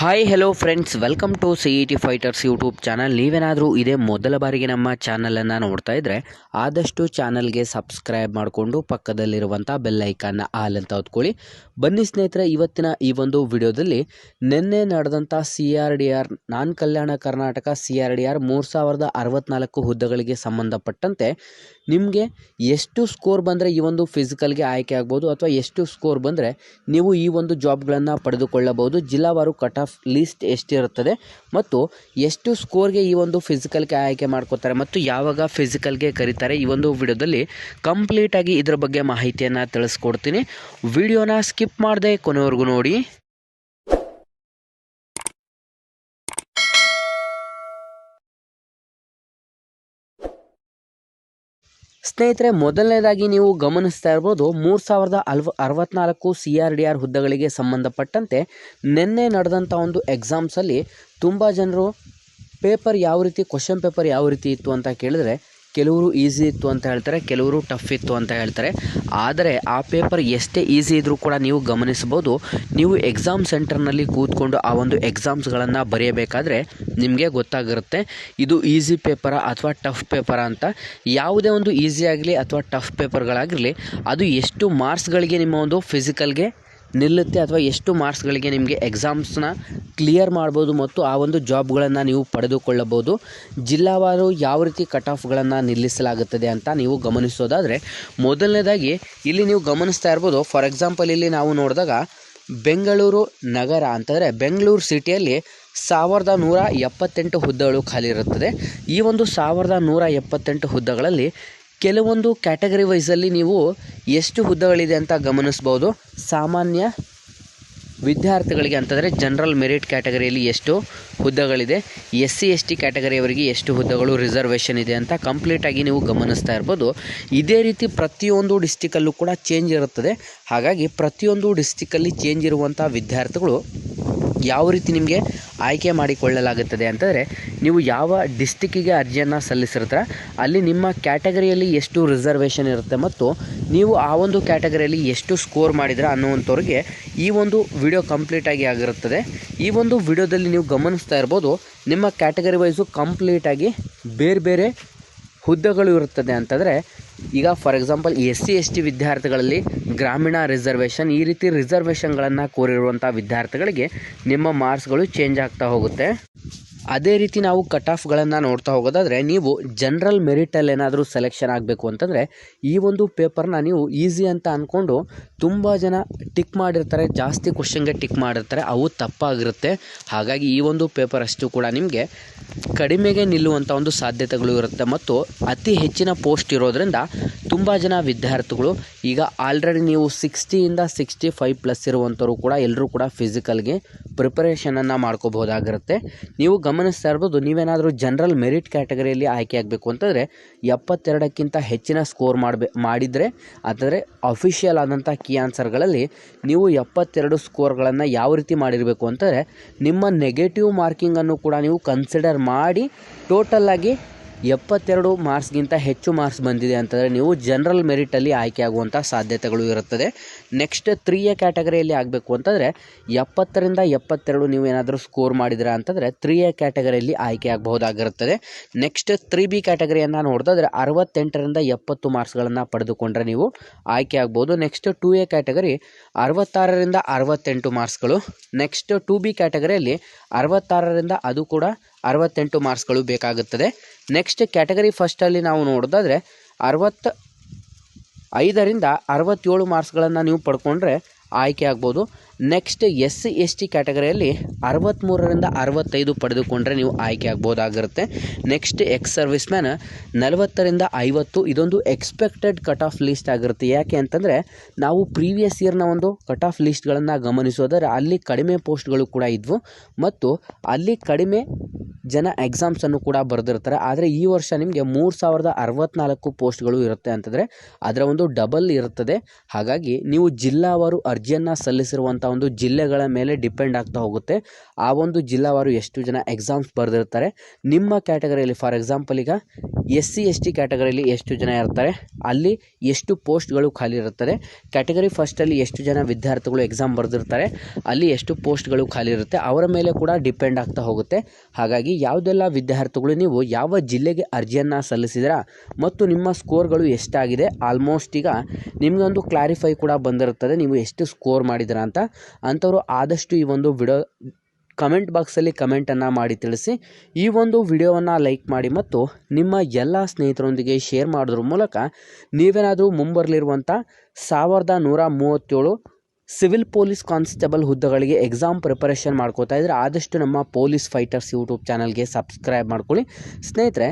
Hi hello friends welcome to C E T fighters YouTube channel ನೀವೇನಾದರೂ ಇದೇ ಮೊದಲ ಬಾರಿಗೆ ನಮ್ಮ ಚಾನಲನ್ನು ನೋಡ್ತಾ ಇದ್ದರೆ ಆದಷ್ಟು ಚಾನಲ್ಗೆ ಸಬ್ಸ್ಕ್ರೈಬ್ ಮಾಡಿಕೊಂಡು ಪಕ್ಕದಲ್ಲಿರುವಂಥ ಬೆಲ್ ಐಕಾನ್ನ ಆಲ್ ಅಂತ ಹೊತ್ಕೊಳ್ಳಿ. ಬನ್ನಿ ಸ್ನೇಹಿತರೆ, ಇವತ್ತಿನ ಈ ಒಂದು ವಿಡಿಯೋದಲ್ಲಿ ನಿನ್ನೆ ನಡೆದಂಥ C R D R non Kalyana Karnataka C R D R ಮೂರು ಸಾವಿರದ ಅರವತ್ನಾಲ್ಕು ಹುದ್ದೆಗಳಿಗೆ ಸಂಬಂಧಪಟ್ಟಂತೆ ನಿಮಗೆ ಎಷ್ಟು ಸ್ಕೋರ್ ಬಂದರೆ ಈ ಒಂದು ಫಿಸಿಕಲ್ಗೆ ಆಯ್ಕೆ ಆಗ್ಬೋದು ಅಥವಾ ಎಷ್ಟು ಸ್ಕೋರ್ ಬಂದರೆ ನೀವು ಈ ಒಂದು ಜಾಬ್ಗಳನ್ನು ಪಡೆದುಕೊಳ್ಳಬಹುದು? ಜಿಲ್ಲಾವಾರು ಕಟ್ ಆಫ್ ಲೀಸ್ಟ್ ಎಷ್ಟಿರುತ್ತದೆ ಮತ್ತು ಎಷ್ಟು ಸ್ಕೋರ್ಗೆ ಈ ಒಂದು ಫಿಸಿಕಲ್ಗೆ ಆಯ್ಕೆ ಮಾಡ್ಕೋತಾರೆ ಮತ್ತು ಯಾವಾಗ ಫಿಸಿಕಲ್ಗೆ ಕರೀತಾರೆ? ಈ ಒಂದು ವಿಡಿಯೋದಲ್ಲಿ ಕಂಪ್ಲೀಟಾಗಿ ಇದರ ಬಗ್ಗೆ ಮಾಹಿತಿಯನ್ನು ತಿಳಿಸ್ಕೊಡ್ತೀನಿ. ವಿಡಿಯೋನ ಸ್ಕಿಪ್ ಮಾಡದೆ ಕೊನೆವರೆಗೂ ನೋಡಿ. ಸ್ನೇಹಿತರೆ, ಮೊದಲನೇದಾಗಿ ನೀವು ಗಮನಿಸ್ತಾ ಇರ್ಬೋದು, ಮೂರು ಸಾವಿರದ ಅಲ್ವ, ಅರವತ್ನಾಲ್ಕು ಸಿ ಆರ್ ಡಿ ಆರ್ ಹುದ್ದೆಗಳಿಗೆ ಸಂಬಂಧಪಟ್ಟಂತೆ ನಿನ್ನೆ ನಡೆದಂಥ ಒಂದು ಎಕ್ಸಾಮ್ಸಲ್ಲಿ ತುಂಬ ಜನರು ಪೇಪರ್ ಯಾವ ರೀತಿ ಕ್ವಶನ್ ಪೇಪರ್ ಯಾವ ರೀತಿ ಇತ್ತು ಅಂತ ಕೇಳಿದ್ರೆ ಕೆಲವರು ಈಸಿ ಇತ್ತು ಅಂತ ಹೇಳ್ತಾರೆ, ಕೆಲವರು ಟಫ್ ಇತ್ತು ಅಂತ ಹೇಳ್ತಾರೆ. ಆದರೆ ಆ ಪೇಪರ್ ಎಷ್ಟೇ ಈಸಿ ಇದ್ದರೂ ಕೂಡ ನೀವು ಗಮನಿಸ್ಬೋದು ನೀವು ಎಕ್ಸಾಮ್ ಸೆಂಟರ್ನಲ್ಲಿ ಕೂತ್ಕೊಂಡು ಆ ಒಂದು ಎಕ್ಸಾಮ್ಸ್ಗಳನ್ನು ಬರೆಯಬೇಕಾದ್ರೆ ನಿಮಗೆ ಗೊತ್ತಾಗಿರುತ್ತೆ, ಇದು ಈಸಿ ಪೇಪರ ಅಥವಾ ಟಫ್ ಪೇಪರ ಅಂತ. ಯಾವುದೇ ಒಂದು ಈಸಿ ಆಗಲಿ ಅಥವಾ ಟಫ್ ಪೇಪರ್ಗಳಾಗಿರಲಿ, ಅದು ಎಷ್ಟು ಮಾರ್ಕ್ಸ್ಗಳಿಗೆ ನಿಮ್ಮ ಒಂದು ಫಿಸಿಕಲ್ಗೆ ನಿಲ್ಲುತ್ತೆ ಅಥವಾ ಎಷ್ಟು ಮಾರ್ಕ್ಸ್ಗಳಿಗೆ ನಿಮಗೆ ಎಕ್ಸಾಮ್ಸ್ನ ಕ್ಲಿಯರ್ ಮಾಡ್ಬೋದು ಮತ್ತು ಆ ಒಂದು ಜಾಬ್ಗಳನ್ನು ನೀವು ಪಡೆದುಕೊಳ್ಳಬಹುದು. ಜಿಲ್ಲಾವಾರು ಯಾವ ರೀತಿ ಕಟ್ ಆಫ್ಗಳನ್ನು ನಿಲ್ಲಿಸಲಾಗುತ್ತದೆ ಅಂತ ನೀವು ಗಮನಿಸೋದಾದರೆ, ಮೊದಲನೇದಾಗಿ ಇಲ್ಲಿ ನೀವು ಗಮನಿಸ್ತಾ ಇರ್ಬೋದು ಫಾರ್ ಎಕ್ಸಾಂಪಲ್ ಇಲ್ಲಿ ನಾವು ನೋಡಿದಾಗ ಬೆಂಗಳೂರು ನಗರ ಅಂತಂದರೆ ಬೆಂಗಳೂರು ಸಿಟಿಯಲ್ಲಿ ಸಾವಿರದ ನೂರ ಎಪ್ಪತ್ತೆಂಟು ಹುದ್ದೆಗಳು ಖಾಲಿ ಇರುತ್ತದೆ. ಈ ಒಂದು ಸಾವಿರದ ನೂರ ಎಪ್ಪತ್ತೆಂಟು ಹುದ್ದೆಗಳಲ್ಲಿ ಕೆಲವೊಂದು ಕ್ಯಾಟಗರಿ ವೈಸಲ್ಲಿ ನೀವು ಎಷ್ಟು ಹುದ್ದೆಗಳಿದೆ ಅಂತ ಗಮನಿಸ್ಬೋದು. ಸಾಮಾನ್ಯ ವಿದ್ಯಾರ್ಥಿಗಳಿಗೆ ಅಂತಂದರೆ ಜನರಲ್ ಮೆರಿಟ್ ಕ್ಯಾಟಗರಿಯಲ್ಲಿ ಎಷ್ಟು ಹುದ್ದೆಗಳಿದೆ ಎಸ್ ಸಿ ಎಸ್ ಟಿ ಕ್ಯಾಟಗರಿಯವರಿಗೆ ಎಷ್ಟು ಹುದ್ದೆಗಳು ರಿಸರ್ವೇಷನ್ ಇದೆ ಅಂತ ಕಂಪ್ಲೀಟಾಗಿ ನೀವು ಗಮನಿಸ್ತಾ ಇರ್ಬೋದು. ಇದೇ ರೀತಿ ಪ್ರತಿಯೊಂದು ಡಿಸ್ಟಿಕಲ್ಲೂ ಕೂಡ ಚೇಂಜ್ ಇರುತ್ತದೆ. ಹಾಗಾಗಿ ಪ್ರತಿಯೊಂದು ಡಿಸ್ಟಿಕಲ್ಲಿ ಚೇಂಜ್ ಇರುವಂಥ ವಿದ್ಯಾರ್ಥಿಗಳು ಯಾವ ರೀತಿ ನಿಮಗೆ ಆಯ್ಕೆ ಮಾಡಿಕೊಳ್ಳಲಾಗುತ್ತದೆ ಅಂತಂದರೆ, ನೀವು ಯಾವ ಡಿಸ್ಟಿಕ್ಕಿಗೆ ಅರ್ಜಿಯನ್ನು ಸಲ್ಲಿಸಿರ್ತೀರ, ಅಲ್ಲಿ ನಿಮ್ಮ ಕ್ಯಾಟಗರಿಯಲ್ಲಿ ಎಷ್ಟು ರಿಸರ್ವೇಷನ್ ಇರುತ್ತೆ ಮತ್ತು ನೀವು ಆ ಒಂದು ಕ್ಯಾಟಗರಿಯಲ್ಲಿ ಎಷ್ಟು ಸ್ಕೋರ್ ಮಾಡಿದ್ರೆ ಅನ್ನುವಂಥವ್ರಿಗೆ ಈ ಒಂದು ವಿಡಿಯೋ ಕಂಪ್ಲೀಟಾಗಿ ಆಗಿರುತ್ತದೆ. ಈ ಒಂದು ವಿಡಿಯೋದಲ್ಲಿ ನೀವು ಗಮನಿಸ್ತಾ ಇರ್ಬೋದು, ನಿಮ್ಮ ಕ್ಯಾಟಗರಿ ವೈಸು ಕಂಪ್ಲೀಟಾಗಿ ಬೇರೆ ಬೇರೆ ಹುದ್ದೆಗಳು ಇರುತ್ತದೆ ಅಂತಂದರೆ, ಈಗ for example S C S T ವಿದ್ಯಾರ್ಥಿಗಳಲ್ಲಿ ಗ್ರಾಮೀಣ ರಿಸರ್ವೇಷನ್ ಈ ರೀತಿ ರಿಸರ್ವೇಷನ್ಗಳನ್ನು ಕೋರಿರುವಂಥ ವಿದ್ಯಾರ್ಥಿಗಳಿಗೆ ನಿಮ್ಮ ಮಾರ್ಕ್ಸ್ಗಳು ಚೇಂಜ್ ಆಗ್ತಾ ಹೋಗುತ್ತೆ. ಅದೇ ರೀತಿ ನಾವು ಕಟ್ ಆಫ್ಗಳನ್ನು ನೋಡ್ತಾ ಹೋಗೋದಾದರೆ, ನೀವು ಜನರಲ್ ಮೆರಿಟಲ್ಲಿ ಏನಾದರೂ ಸೆಲೆಕ್ಷನ್ ಆಗಬೇಕು ಅಂತಂದರೆ, ಈ ಒಂದು ಪೇಪರ್ನ ನೀವು ಈಸಿ ಅಂತ ಅಂದ್ಕೊಂಡು ತುಂಬ ಜನ ಟಿಕ್ ಮಾಡಿರ್ತಾರೆ, ಜಾಸ್ತಿ ಕ್ವಶನ್ಗೆ ಟಿಕ್ ಮಾಡಿರ್ತಾರೆ, ಅವು ತಪ್ಪಾಗಿರುತ್ತೆ. ಹಾಗಾಗಿ ಈ ಒಂದು ಪೇಪರ್ ಅಷ್ಟು ಕೂಡ ನಿಮಗೆ ಕಡಿಮೆಗೆ ನಿಲ್ಲುವಂಥ ಒಂದು ಸಾಧ್ಯತೆಗಳು ಇರುತ್ತೆ. ಮತ್ತು ಅತಿ ಹೆಚ್ಚಿನ ಪೋಸ್ಟ್ ಇರೋದರಿಂದ ತುಂಬ ಜನ ವಿದ್ಯಾರ್ಥಿಗಳು, ಈಗ ಆಲ್ರೆಡಿ ನೀವು ಸಿಕ್ಸ್ಟಿಯಿಂದ ಸಿಕ್ಸ್ಟಿ ಫೈವ್ ಪ್ಲಸ್ ಇರುವಂಥವ್ರು ಕೂಡ ಎಲ್ಲರೂ ಕೂಡ ಫಿಸಿಕಲ್ಗೆ ಪ್ರಿಪರೇಷನನ್ನು ಮಾಡ್ಕೋಬೋದಾಗಿರುತ್ತೆ ನೀವು ಗಮನಿಸ್ತಾ ಇರ್ಬೋದು, ನೀವೇನಾದರೂ ಜನರಲ್ ಮೆರಿಟ್ ಕ್ಯಾಟಗರಿಯಲ್ಲಿ ಆಯ್ಕೆ ಆಗಬೇಕು ಅಂತಂದರೆ ಎಪ್ಪತ್ತೆರಡಕ್ಕಿಂತ ಹೆಚ್ಚಿನ ಸ್ಕೋರ್ ಮಾಡಬೇ, ಮಾಡಿದರೆ ಅಂದರೆ ಅಫಿಷಿಯಲ್ ಆದಂಥ ಕೀ ಆನ್ಸರ್ಗಳಲ್ಲಿ ನೀವು ಎಪ್ಪತ್ತೆರಡು ಸ್ಕೋರ್ಗಳನ್ನು ಯಾವ ರೀತಿ ಮಾಡಿರಬೇಕು ಅಂತಂದರೆ, ನಿಮ್ಮ ನೆಗೆಟಿವ್ ಮಾರ್ಕಿಂಗನ್ನು ಕೂಡ ನೀವು ಕನ್ಸಿಡರ್ ಮಾಡಿ ಟೋಟಲ್ಲಾಗಿ ಎಪ್ಪತ್ತೆರಡು ಮಾರ್ಕ್ಸ್ಗಿಂತ ಹೆಚ್ಚು ಮಾರ್ಕ್ಸ್ ಬಂದಿದೆ ಅಂತಂದರೆ ನೀವು ಜನರಲ್ ಮೆರಿಟಲ್ಲಿ ಆಯ್ಕೆ ಆಗುವಂಥ ಸಾಧ್ಯತೆಗಳು ಇರುತ್ತದೆ. ನೆಕ್ಸ್ಟ್ ತ್ರೀ ಎ ಕ್ಯಾಟಗರಿಯಲ್ಲಿ ಆಗಬೇಕು ಅಂತಂದರೆ ಎಪ್ಪತ್ತರಿಂದ ಎಪ್ಪತ್ತೆರಡು ನೀವು ಏನಾದರೂ ಸ್ಕೋರ್ ಮಾಡಿದಿರಾ ಅಂತಂದರೆ ತ್ರೀ ಎ ಕ್ಯಾಟಗರಿಯಲ್ಲಿ ಆಯ್ಕೆ ಆಗಬಹುದಾಗಿರುತ್ತದೆ. ನೆಕ್ಸ್ಟ್ ತ್ರೀ ಬಿ ಕ್ಯಾಟಗರಿಯನ್ನು ನೋಡಿದ್ರೆ ಅರವತ್ತೆಂಟರಿಂದ ಎಪ್ಪತ್ತು ಮಾರ್ಕ್ಸ್ಗಳನ್ನು ಪಡೆದುಕೊಂಡ್ರೆ ನೀವು ಆಯ್ಕೆ ಆಗ್ಬೋದು. ನೆಕ್ಸ್ಟ್ ಟು ಎ ಕ್ಯಾಟಗರಿ ಅರವತ್ತಾರರಿಂದ ಅರವತ್ತೆಂಟು ಮಾರ್ಕ್ಸ್ಗಳು. ನೆಕ್ಸ್ಟ್ ಟು ಬಿ ಕ್ಯಾಟಗರಿಯಲ್ಲಿ ಅರವತ್ತಾರರಿಂದ ಅದು ಕೂಡ ಅರವತ್ತೆಂಟು ಮಾರ್ಕ್ಸ್ಗಳು ಬೇಕಾಗುತ್ತದೆ. ನೆಕ್ಸ್ಟ್ ಕ್ಯಾಟಗರಿ ಫಸ್ಟಲ್ಲಿ ನಾವು ನೋಡೋದಾದರೆ ಅರವತ್ತ ಐದರಿಂದ ಅರವತ್ತೇಳು ಮಾರ್ಕ್ಸ್ಗಳನ್ನು ನೀವು ಪಡ್ಕೊಂಡ್ರೆ ಆಯ್ಕೆ ಆಗ್ಬೋದು. Next S C S T ಕ್ಯಾಟಗರಿಯಲ್ಲಿ ಅರವತ್ತ್ಮೂರರಿಂದ ಅರವತ್ತೈದು ಪಡೆದುಕೊಂಡ್ರೆ ನೀವು ಆಯ್ಕೆ ಆಗ್ಬೋದಾಗಿರುತ್ತೆ. ನೆಕ್ಸ್ಟ್ ಎಕ್ಸ್ ಸರ್ವಿಸ್ ಮ್ಯಾನ್ ನಲವತ್ತರಿಂದ ಐವತ್ತು ಇದೊಂದು ಎಕ್ಸ್ಪೆಕ್ಟೆಡ್ ಕಟ್ ಆಫ್ ಲಿಸ್ಟ್ ಆಗಿರುತ್ತೆ. ಯಾಕೆ ಅಂತಂದರೆ ನಾವು ಪ್ರೀವಿಯಸ್ ಇಯರ್ನ ಒಂದು ಕಟ್ ಆಫ್ ಲಿಸ್ಟ್ಗಳನ್ನು ಗಮನಿಸೋದರೆ ಅಲ್ಲಿ ಕಡಿಮೆ ಪೋಸ್ಟ್ಗಳು ಕೂಡ ಇದ್ವು. ಮತ್ತು ಅಲ್ಲಿ ಕಡಿಮೆ ಜನ ಎಕ್ಸಾಮ್ಸನ್ನು ಕೂಡ ಬರೆದಿರ್ತಾರೆ. ಆದರೆ ಈ ವರ್ಷ ನಿಮಗೆ ಮೂರು ಸಾವಿರದ ಅರವತ್ನಾಲ್ಕು ಪೋಸ್ಟ್ಗಳು ಇರುತ್ತೆ ಅಂತಂದರೆ ಅದರ ಒಂದು ಡಬಲ್ ಇರುತ್ತದೆ. ಹಾಗಾಗಿ ನೀವು ಜಿಲ್ಲಾವಾರು ಅರ್ಜಿಯನ್ನು ಸಲ್ಲಿಸಿರುವಂಥ ಒಂದು ಜಿಲ್ಲೆಗಳ ಮೇಲೆ ಡಿಪೆಂಡ್ ಆಗ್ತಾ ಹೋಗುತ್ತೆ. ಆ ಒಂದು ಜಿಲ್ಲಾವಾರು ಎಷ್ಟು ಜನ ಎಕ್ಸಾಮ್ಸ್ ಬರೆದಿರ್ತಾರೆ. ನಿಮ್ಮ ಕ್ಯಾಟಗರಿಯಲ್ಲಿ ಫಾರ್ ಎಕ್ಸಾಂಪಲ್ ಈಗ ಎಸ್ ಸಿ ಎಸ್ ಟಿ ಕ್ಯಾಟಗರಿಯಲ್ಲಿ ಎಷ್ಟು ಜನ ಇರ್ತಾರೆ? ಅಲ್ಲಿ ಎಷ್ಟು ಪೋಸ್ಟ್ಗಳು ಖಾಲಿ ಇರುತ್ತದೆ? ಕ್ಯಾಟಗರಿ ಫಸ್ಟಲ್ಲಿ ಎಷ್ಟು ಜನ ವಿದ್ಯಾರ್ಥಿಗಳು ಎಕ್ಸಾಮ್ ಬರೆದಿರ್ತಾರೆ? ಅಲ್ಲಿ ಎಷ್ಟು ಪೋಸ್ಟ್ಗಳು ಖಾಲಿ ಇರುತ್ತೆ? ಅವರ ಮೇಲೆ ಕೂಡ ಡಿಪೆಂಡ್ ಆಗ್ತಾ ಹೋಗುತ್ತೆ. ಹಾಗಾಗಿ ಯಾವುದೆಲ್ಲ ವಿದ್ಯಾರ್ಥಿಗಳು, ನೀವು ಯಾವ ಜಿಲ್ಲೆಗೆ ಅರ್ಜಿಯನ್ನು ಸಲ್ಲಿಸಿದಿರಾ ಮತ್ತು ನಿಮ್ಮ ಸ್ಕೋರ್ಗಳು ಎಷ್ಟಾಗಿದೆ? ಆಲ್ಮೋಸ್ಟ್ ಈಗ ನಿಮಗೊಂದು ಕ್ಲಾರಿಫೈ ಕೂಡ ಬಂದಿರುತ್ತದೆ. ನೀವು ಎಷ್ಟು ಸ್ಕೋರ್ ಮಾಡಿದ್ದೀರಾ ಅಂತ. ಅಂಥವರು ಆದಷ್ಟು ಈ ಒಂದು ವಿಡಿಯೋ ಕಮೆಂಟ್ ಬಾಕ್ಸಲ್ಲಿ ಕಮೆಂಟನ್ನು ಮಾಡಿ ತಿಳಿಸಿ. ಈ ಒಂದು ವಿಡಿಯೋವನ್ನು ಲೈಕ್ ಮಾಡಿ ಮತ್ತು ನಿಮ್ಮ ಎಲ್ಲ ಸ್ನೇಹಿತರೊಂದಿಗೆ ಶೇರ್ ಮಾಡೋದ್ರ ಮೂಲಕ ನೀವೇನಾದರೂ ಮುಂಬರಲಿರುವಂಥ ಸಾವಿರದ ನೂರ ಮೂವತ್ತೇಳು ಸಿವಿಲ್ ಪೊಲೀಸ್ ಕಾನ್ಸ್ಟೇಬಲ್ ಹುದ್ದೆಗಳಿಗೆ ಎಕ್ಸಾಮ್ ಪ್ರಿಪರೇಷನ್ ಮಾಡ್ಕೋತಾ ಇದ್ದರೆ ಆದಷ್ಟು ನಮ್ಮ ಪೊಲೀಸ್ ಫೈಟರ್ಸ್ ಯೂಟ್ಯೂಬ್ ಚಾನಲ್ಗೆ ಸಬ್ಸ್ಕ್ರೈಬ್ ಮಾಡ್ಕೊಳ್ಳಿ. ಸ್ನೇಹಿತರೆ,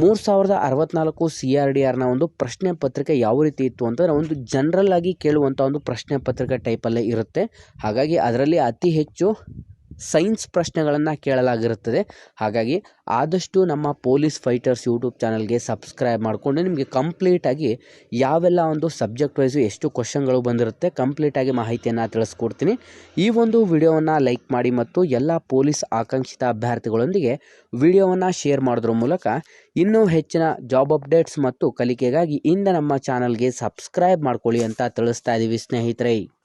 ಮೂರು ಸಾವಿರದ ಅರವತ್ನಾಲ್ಕು ಸಿ ಆರ್ ಡಿ ಆರ್ನ ಒಂದು ಪ್ರಶ್ನೆ ಪತ್ರಿಕೆ ಯಾವ ರೀತಿ ಇತ್ತು ಅಂತಂದರೆ ಒಂದು ಜನರಲ್ ಆಗಿ ಕೇಳುವಂಥ ಒಂದು ಪ್ರಶ್ನೆ ಪತ್ರಿಕೆ ಟೈಪಲ್ಲೇ ಇರುತ್ತೆ. ಹಾಗಾಗಿ ಅದರಲ್ಲಿ ಅತಿ ಹೆಚ್ಚು ಸೈನ್ಸ್ ಪ್ರಶ್ನೆಗಳನ್ನು ಕೇಳಲಾಗಿರುತ್ತದೆ. ಹಾಗಾಗಿ ಆದಷ್ಟು ನಮ್ಮ ಪೊಲೀಸ್ ಫೈಟರ್ಸ್ ಯೂಟ್ಯೂಬ್ ಚಾನಲ್ಗೆ ಸಬ್ಸ್ಕ್ರೈಬ್ ಮಾಡಿಕೊಂಡು ನಿಮಗೆ ಕಂಪ್ಲೀಟಾಗಿ ಯಾವೆಲ್ಲ ಒಂದು ಸಬ್ಜೆಕ್ಟ್ ವೈಸು ಎಷ್ಟು ಕ್ವಶನ್ಗಳು ಬಂದಿರುತ್ತೆ ಕಂಪ್ಲೀಟಾಗಿ ಮಾಹಿತಿಯನ್ನು ತಿಳಿಸ್ಕೊಡ್ತೀನಿ. ಈ ಒಂದು ವಿಡಿಯೋವನ್ನು ಲೈಕ್ ಮಾಡಿ ಮತ್ತು ಎಲ್ಲ ಪೊಲೀಸ್ ಆಕಾಂಕ್ಷಿತ ಅಭ್ಯರ್ಥಿಗಳೊಂದಿಗೆ ವಿಡಿಯೋವನ್ನು ಶೇರ್ ಮಾಡೋದ್ರ ಮೂಲಕ ಇನ್ನೂ ಹೆಚ್ಚಿನ ಜಾಬ್ ಅಪ್ಡೇಟ್ಸ್ ಮತ್ತು ಕಲಿಕೆಗಾಗಿ ಇಂದ ನಮ್ಮ ಚಾನಲ್ಗೆ ಸಬ್ಸ್ಕ್ರೈಬ್ ಮಾಡ್ಕೊಳ್ಳಿ ಅಂತ ತಿಳಿಸ್ತಾ ಇದ್ದೀವಿ ಸ್ನೇಹಿತರೆ.